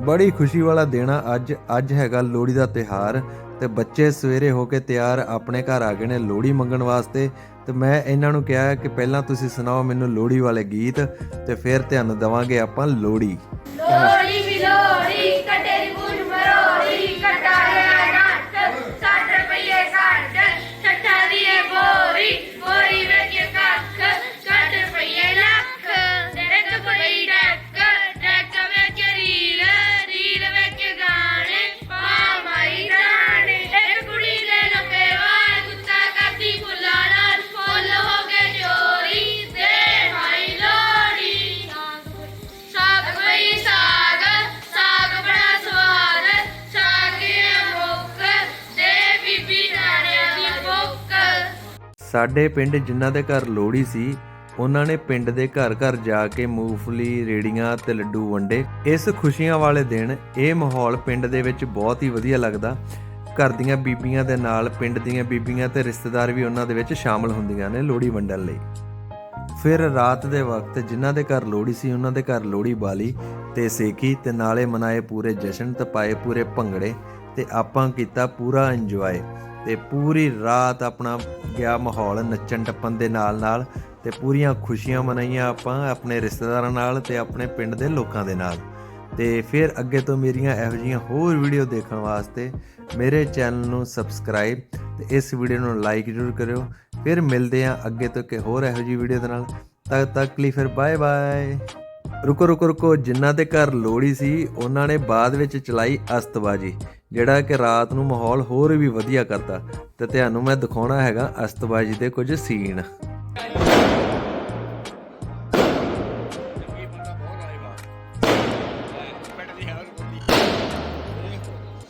ਬੜੀ ਖੁਸ਼ੀ ਵਾਲਾ ਦਿਨ ਆ। ਅੱਜ ਅੱਜ ਹੈਗਾ ਲੋਹੜੀ ਦਾ ਤਿਹਾਰ ਤੇ ਬੱਚੇ ਸਵੇਰੇ ਹੋ ਕੇ ਤਿਆਰ ਆਪਣੇ ਘਰ ਆ ਗਏ ਨੇ ਲੋਹੜੀ ਮੰਗਣ ਵਾਸਤੇ। ਤੇ ਮੈਂ ਇਹਨਾਂ ਨੂੰ ਕਿਹਾ ਕਿ ਪਹਿਲਾਂ ਤੁਸੀਂ ਸੁਣਾਓ ਮੈਨੂੰ ਲੋਹੜੀ ਵਾਲੇ ਗੀਤ ਤੇ ਫਿਰ ਤੁਹਾਨੂੰ ਦਵਾਂਗੇ ਆਪਾਂ ਲੋਹੜੀ। ਲੋੜੀ ਸਾਡੇ ਪਿੰਡ ਜਿਨ੍ਹਾਂ ਦੇ ਘਰ ਲੋਹੜੀ ਸੀ, ਉਹਨਾਂ ਨੇ ਪਿੰਡ ਦੇ ਘਰ ਘਰ ਜਾ ਕੇ ਮੂੰਗਫਲੀ, ਰੇੜੀਆਂ ਤੇ ਲੱਡੂ ਵੰਡੇ। ਇਸ ਖੁਸ਼ੀਆਂ ਵਾਲੇ ਦਿਨ ਇਹ ਮਾਹੌਲ ਪਿੰਡ ਦੇ ਵਿੱਚ ਬਹੁਤ ਹੀ ਵਧੀਆ ਲੱਗਦਾ। ਘਰ ਦੀਆਂ ਬੀਬੀਆਂ ਦੇ ਨਾਲ ਪਿੰਡ ਦੀਆਂ ਬੀਬੀਆਂ ਤੇ ਰਿਸ਼ਤੇਦਾਰ ਵੀ ਉਹਨਾਂ ਦੇ ਵਿੱਚ ਸ਼ਾਮਲ ਹੁੰਦੀਆਂ ਨੇ ਲੋਹੜੀ ਵੰਡਣ ਲਈ। ਫਿਰ ਰਾਤ ਦੇ ਵਕਤ ਜਿਨ੍ਹਾਂ ਦੇ ਘਰ ਲੋਹੜੀ ਸੀ, ਉਹਨਾਂ ਦੇ ਘਰ ਲੋਹੜੀ ਬਾਲੀ ਤੇ ਸੇਕੀ ਤੇ ਨਾਲੇ ਮਨਾਏ ਪੂਰੇ ਜਸ਼ਨ ਤੇ ਪਾਏ ਪੂਰੇ ਭੰਗੜੇ ਤੇ ਆਪਾਂ ਕੀਤਾ ਪੂਰਾ ਇੰਜੋਏ। ਤੇ ਪੂਰੀ ਰਾਤ ਆਪਣਾ ਗਿਆ ਮਾਹੌਲ ਨੱਚਣ ਟੱਪਣ ਦੇ ਨਾਲ ਨਾਲ ਤੇ ਪੂਰੀਆਂ ਖੁਸ਼ੀਆਂ ਮਨਾਈਆਂ ਆਪਾਂ ਆਪਣੇ ਰਿਸ਼ਤੇਦਾਰਾਂ ਨਾਲ ਤੇ ਆਪਣੇ ਪਿੰਡ ਦੇ ਲੋਕਾਂ ਦੇ ਨਾਲ। ਤੇ ਫਿਰ ਅੱਗੇ ਤੋਂ ਮੇਰੀਆਂ ਇਹੋ ਜਿਹੀਆਂ ਹੋਰ ਵੀਡੀਓ ਦੇਖਣ ਵਾਸਤੇ ਮੇਰੇ ਚੈਨਲ ਨੂੰ ਸਬਸਕ੍ਰਾਈਬ ਤੇ ਇਸ ਵੀਡੀਓ ਨੂੰ ਲਾਈਕ ਜ਼ਰੂਰ ਕਰਿਓ। ਫਿਰ ਮਿਲਦੇ ਹਾਂ ਅੱਗੇ ਤੋਂ ਕਿ ਹੋਰ ਇਹੋ ਜਿਹੀ ਵੀਡੀਓ ਦੇ ਨਾਲ। ਤਦ ਤੱਕ ਲਈ ਫਿਰ ਬਾਏ ਬਾਏ। ਰੁਕੋ ਰੁਕੋ ਰੁਕੋ, ਜਿਨ੍ਹਾਂ ਦੇ ਘਰ ਲੋਹੜੀ ਸੀ, ਉਹਨਾਂ ਨੇ ਬਾਅਦ ਵਿੱਚ ਚਲਾਈ ਅਸਤਬਾਜੀ। ਜਿਹੜਾ ਕਿ ਰਾਤ ਨੂੰ ਮਾਹੌਲ ਹੋਰ ਵੀ ਵਧੀਆ ਕਰਦਾ। ਤੇ ਤੁਹਾਨੂੰ ਮੈਂ ਦਿਖਾਉਣਾ ਹੈਗਾ ਅਸਤਬਾਜੀ ਦੇ ਕੁਝ ਸੀਨ